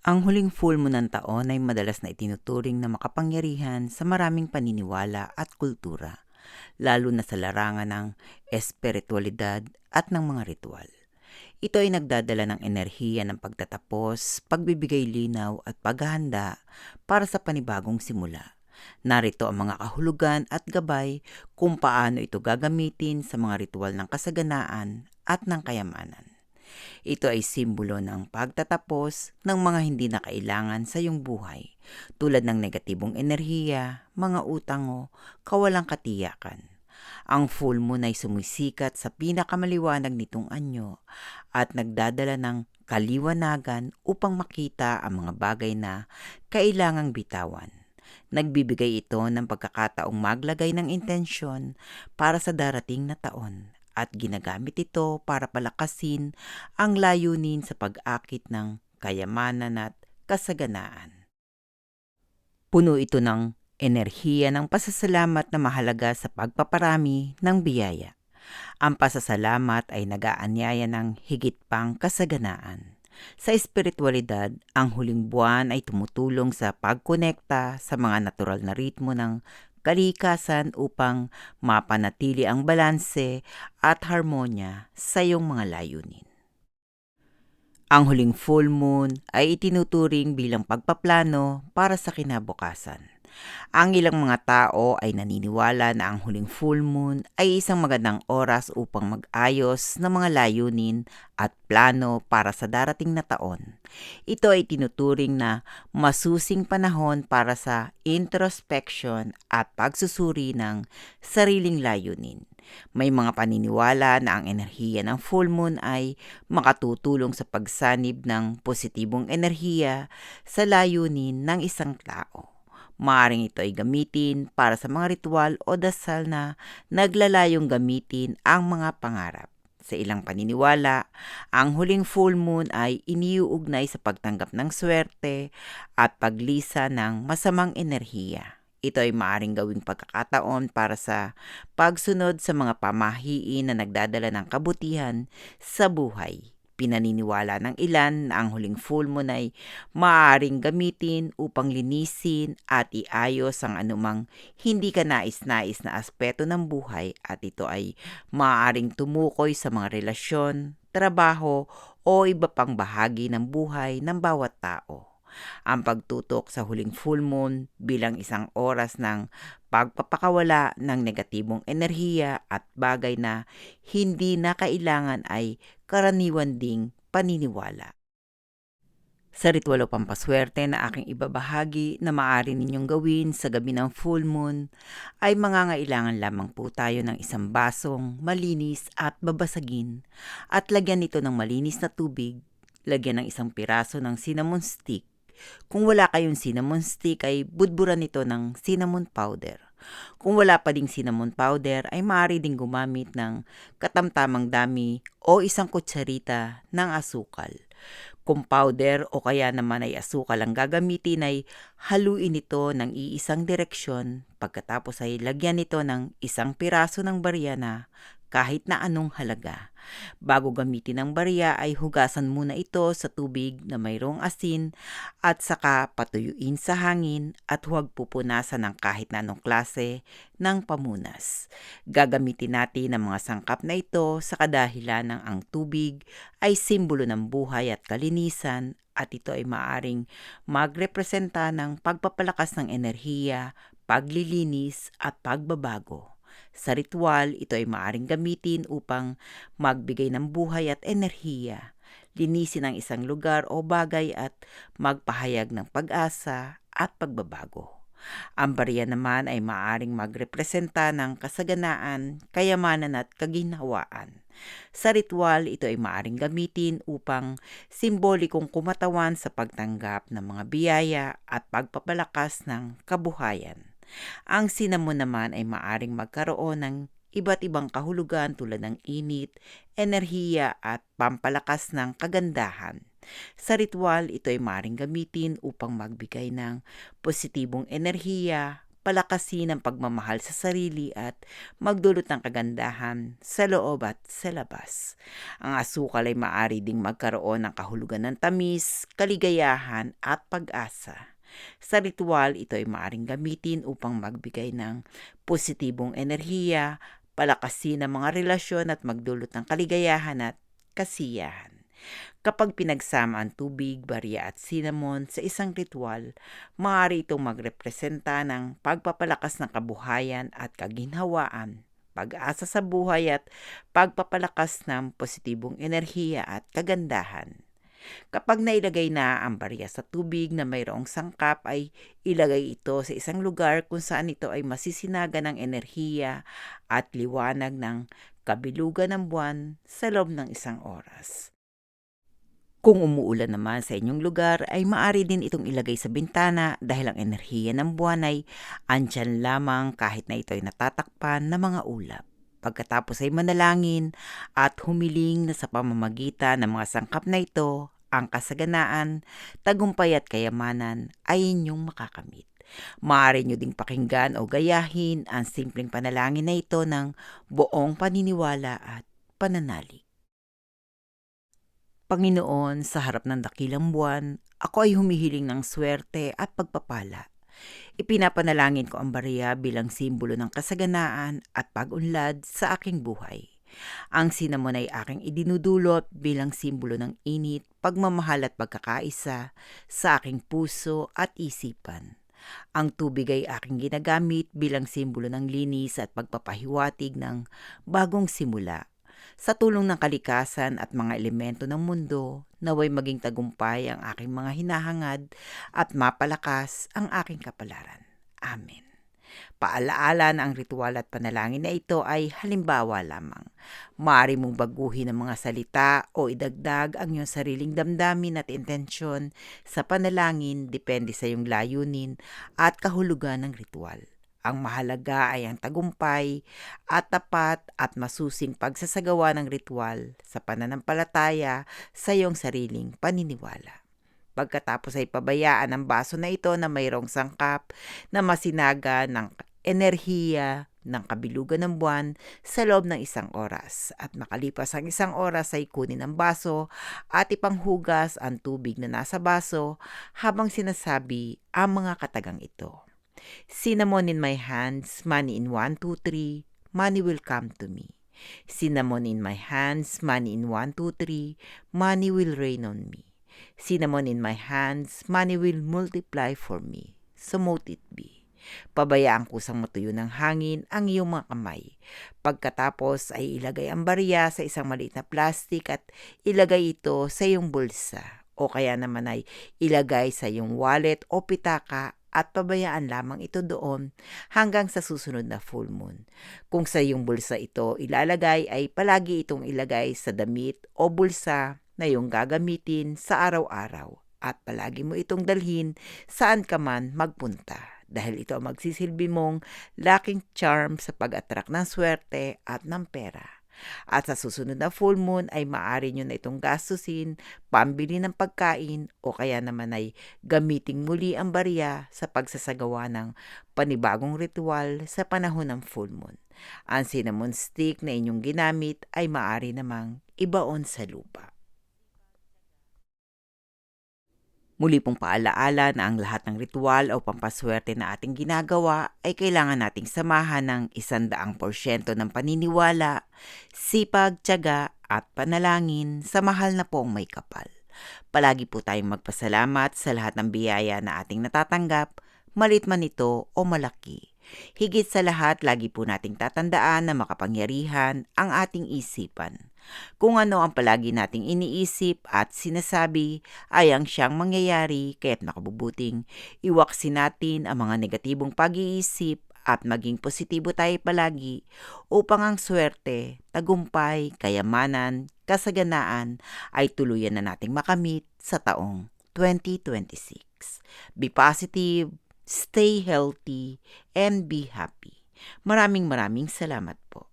Ang huling full moon ng taon ay madalas na itinuturing na makapangyarihan sa maraming paniniwala at kultura, lalo na sa larangan ng espiritualidad at ng mga ritual. Ito ay nagdadala ng enerhiya ng pagtatapos, pagbibigay linaw at paghahanda para sa panibagong simula. Narito ang mga kahulugan at gabay kung paano ito gagamitin sa mga ritual ng kasaganaan at ng kayamanan. Ito ay simbolo ng pagtatapos ng mga hindi na kailangan sa iyong buhay, tulad ng negatibong enerhiya, mga utang o kawalang katiyakan. Ang full moon ay sumisikat sa pinakamaliwanag nitong anyo at nagdadala ng kaliwanagan upang makita ang mga bagay na kailangang bitawan. Nagbibigay ito ng pagkakataong maglagay ng intensyon para sa darating na taon at ginagamit ito para palakasin ang layunin sa pag-akit ng kayamanan at kasaganaan. Puno ito ng enerhiya ng pasasalamat na mahalaga sa pagpaparami ng biyaya. Ang pasasalamat ay nagaanyaya ng higit pang kasaganaan. Sa espiritualidad, ang huling buwan ay tumutulong sa pagkonekta sa mga natural na ritmo ng kalikasan upang mapanatili ang balanse at harmonya sa iyong mga layunin. Ang huling full moon ay itinuturing bilang pagpaplano para sa kinabukasan. Ang ilang mga tao ay naniniwala na ang huling full moon ay isang magandang oras upang mag-ayos ng mga layunin at plano para sa darating na taon. Ito ay tinuturing na masusing panahon para sa introspection at pagsusuri ng sariling layunin. May mga paniniwala na ang enerhiya ng full moon ay makatutulong sa pagsanib ng positibong enerhiya sa layunin ng isang tao. Maaring ito ay gamitin para sa mga ritual o dasal na naglalayong gamitin ang mga pangarap. Sa ilang paniniwala, ang huling full moon ay iniuugnay sa pagtanggap ng swerte at paglisa ng masamang enerhiya. Ito ay maaring gawing pagkakataon para sa pagsunod sa mga pamahiin na nagdadala ng kabutihan sa buhay. Pinaniniwala ng ilan na ang huling full moon ay maaaring gamitin upang linisin at iayos ang anumang hindi ka nais-nais na aspeto ng buhay at ito ay maaaring tumukoy sa mga relasyon, trabaho o iba pang bahagi ng buhay ng bawat tao. Ang pagtutok sa huling full moon bilang isang oras ng pagpapakawala ng negatibong enerhiya at bagay na hindi na kailangan ay karaniwan ding paniniwala. Sa ritual pampaswerte na aking ibabahagi na maaari ninyong gawin sa gabi ng full moon ay mangangailangan lamang po tayo ng isang basong malinis at babasagin at lagyan nito ng malinis na tubig, lagyan ng isang piraso ng cinnamon stick kung wala kayong cinnamon stick ay budburan nito ng cinnamon powder. Kung wala pa ding cinnamon powder ay maaari ding gumamit ng katamtamang dami o isang kutsarita ng asukal. Kung powder o kaya naman ay asukal ang gagamitin ay haluin ito ng iisang direksyon pagkatapos ay lagyan nito ng isang piraso ng barya na kahit na anong halaga. Bago gamitin ang barya ay hugasan muna ito sa tubig na mayroong asin at saka patuyuin sa hangin at huwag pupunasan ng kahit na anong klase ng pamunas. Gagamitin natin ang mga sangkap na ito sa kadahilan ng ang tubig ay simbolo ng buhay at kalinisan at ito ay maaring magrepresenta ng pagpapalakas ng enerhiya, paglilinis at pagbabago. Sa ritual, ito ay maaring gamitin upang magbigay ng buhay at enerhiya, linisin ang isang lugar o bagay at magpahayag ng pag-asa at pagbabago. Ang barya naman ay maaring magrepresenta ng kasaganaan, kayamanan at kaginhawaan. Sa ritual, ito ay maaring gamitin upang simbolikong kumatawan sa pagtanggap ng mga biyaya at pagpapalakas ng kabuhayan. Ang cinnamon naman ay maaring magkaroon ng iba't ibang kahulugan tulad ng init, enerhiya at pampalakas ng kagandahan. Sa ritual, ito ay maaaring gamitin upang magbigay ng positibong enerhiya, palakasin ang pagmamahal sa sarili at magdulot ng kagandahan sa loob at sa labas. Ang asukal ay maaari ding magkaroon ng kahulugan ng tamis, kaligayahan at pag-asa. Sa ritual, ito ay maaaring gamitin upang magbigay ng positibong enerhiya, palakasin ang mga relasyon at magdulot ng kaligayahan at kasiyahan. Kapag pinagsama ang tubig, barya at cinnamon sa isang ritual, maaari itong magrepresenta ng pagpapalakas ng kabuhayan at kaginhawaan, pag-asa sa buhay at pagpapalakas ng positibong enerhiya at kagandahan. Kapag nailagay na ang barya sa tubig na mayroong sangkap ay ilagay ito sa isang lugar kung saan ito ay masisinaga ng enerhiya at liwanag ng kabilugan ng buwan sa loob ng isang oras. Kung umuulan naman sa inyong lugar ay maaari din itong ilagay sa bintana dahil ang enerhiya ng buwan ay andyan lamang kahit na ito ay natatakpan ng mga ulap. Pagkatapos ay manalangin at humiling na sa pamamagitan ng mga sangkap na ito, ang kasaganaan, tagumpay at kayamanan ay inyong makakamit. Maaari nyo ding pakinggan o gayahin ang simpleng panalangin na ito ng buong paniniwala at pananalig. Panginoon, sa harap ng dakilang buwan, ako ay humihiling ng swerte at pagpapala. Ipinapanalangin ko ang bariya bilang simbolo ng kasaganaan at pag-unlad sa aking buhay. Ang sinamon ay aking idinudulot bilang simbolo ng init, pagmamahal at pagkakaisa sa aking puso at isipan. Ang tubig ay aking ginagamit bilang simbolo ng linis at pagpapahiwatig ng bagong simula sa tulong ng kalikasan at mga elemento ng mundo, naway maging tagumpay ang aking mga hinahangad at mapalakas ang aking kapalaran. Amen. Paalaala na ang ritual at panalangin na ito ay halimbawa lamang. Maaari mong baguhin ang mga salita o idagdag ang iyong sariling damdamin at intensyon sa panalangin depende sa iyong layunin at kahulugan ng ritual. Ang mahalaga ay ang tagumpay at tapat at masusing pagsasagawa ng ritual sa pananampalataya sa iyong sariling paniniwala. Pagkatapos ay pabayaan ang baso na ito na mayroong sangkap na masinaga ng enerhiya ng kabilugan ng buwan sa loob ng isang oras. At makalipas ang isang oras ay kunin ang baso at ipanghugas ang tubig na nasa baso habang sinasabi ang mga katagang ito. Cinnamon in my hands, money in 1, 2, 3, money will come to me. Cinnamon in my hands, money in 1, 2, 3, money will rain on me. Cinnamon in my hands, money will multiply for me. So mote it be. Pabayaan kusang matuyo ng hangin ang iyong mga kamay. Pagkatapos ay ilagay ang barya sa isang maliit na plastic at ilagay ito sa iyong bulsa o kaya naman ay ilagay sa iyong wallet o pitaka at pabayaan lamang ito doon hanggang sa susunod na full moon. Kung sa iyong bulsa ito ilalagay ay palagi itong ilagay sa damit o bulsa na iyong gagamitin sa araw-araw at palagi mo itong dalhin saan ka man magpunta dahil ito ang magsisilbi mong laking charm sa pag-attract ng swerte at ng pera. At sa susunod na full moon ay maaari nyo na itong gastusin, pambili ng pagkain o kaya naman ay gamiting muli ang barya sa pagsasagawa ng panibagong ritual sa panahon ng full moon. Ang cinnamon stick na inyong ginamit ay maaari namang ibaon sa lupa. Muli pong paalaala na ang lahat ng ritual o pampaswerte na ating ginagawa ay kailangan nating samahan ng isandaang porsyento ng paniniwala, sipag, tiyaga at panalangin sa mahal na pong may kapal. Palagi po tayong magpasalamat sa lahat ng biyaya na ating natatanggap, malit man ito o malaki. Higit sa lahat, lagi po nating tatandaan na makapangyarihan ang ating isipan kung ano ang palagi nating iniisip at sinasabi ay ang siyang mangyayari kaya't nakabubuting iwaksin natin ang mga negatibong pag-iisip at maging positibo tayo palagi upang ang swerte, tagumpay, kayamanan, kasaganaan ay tuluyan na nating makamit sa taong 2026. Be positive, stay healthy, and be happy. Maraming maraming salamat po.